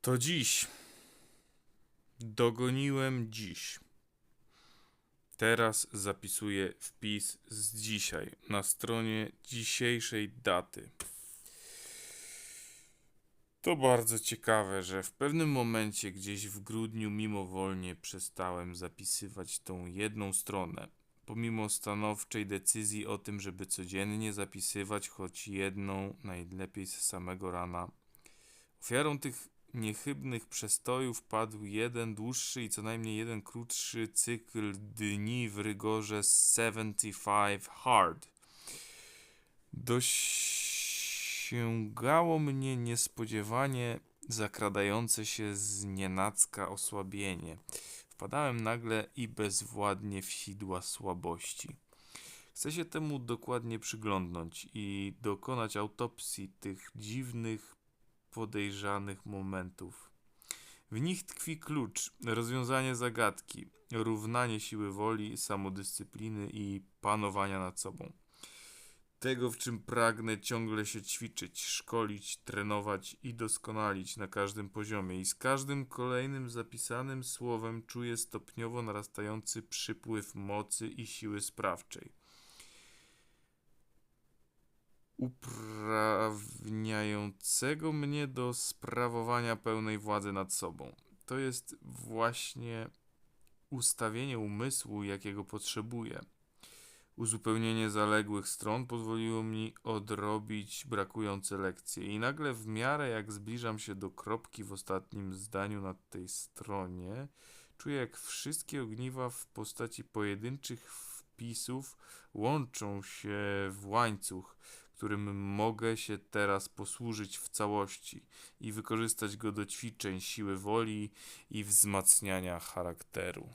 To dziś. Dogoniłem dziś. Teraz zapisuję wpis z dzisiaj na stronie dzisiejszej daty. To bardzo ciekawe, że w pewnym momencie gdzieś w grudniu mimowolnie przestałem zapisywać tą jedną stronę. Pomimo stanowczej decyzji o tym, żeby codziennie zapisywać choć jedną, najlepiej z samego rana. Ofiarą tych niechybnych przestojów padł jeden dłuższy i co najmniej jeden krótszy cykl dni w rygorze 75 hard. Dosięgało mnie niespodziewanie zakradające się z nienacka osłabienie. Wpadałem nagle i bezwładnie w sidła słabości. Chcę się temu dokładnie przyglądnąć i dokonać autopsji tych dziwnych, podejrzanych momentów. W nich tkwi klucz, rozwiązanie zagadki, równanie siły woli, samodyscypliny i panowania nad sobą. Tego, w czym pragnę ciągle się ćwiczyć, szkolić, trenować i doskonalić na każdym poziomie, i z każdym kolejnym zapisanym słowem czuję stopniowo narastający przypływ mocy i siły sprawczej. Uprawniającego mnie do sprawowania pełnej władzy nad sobą. To jest właśnie ustawienie umysłu, jakiego potrzebuję. Uzupełnienie zaległych stron pozwoliło mi odrobić brakujące lekcje, i nagle, w miarę jak zbliżam się do kropki w ostatnim zdaniu na tej stronie, czuję, jak wszystkie ogniwa w postaci pojedynczych wpisów łączą się w łańcuch, którym mogę się teraz posłużyć w całości i wykorzystać go do ćwiczeń siły woli i wzmacniania charakteru.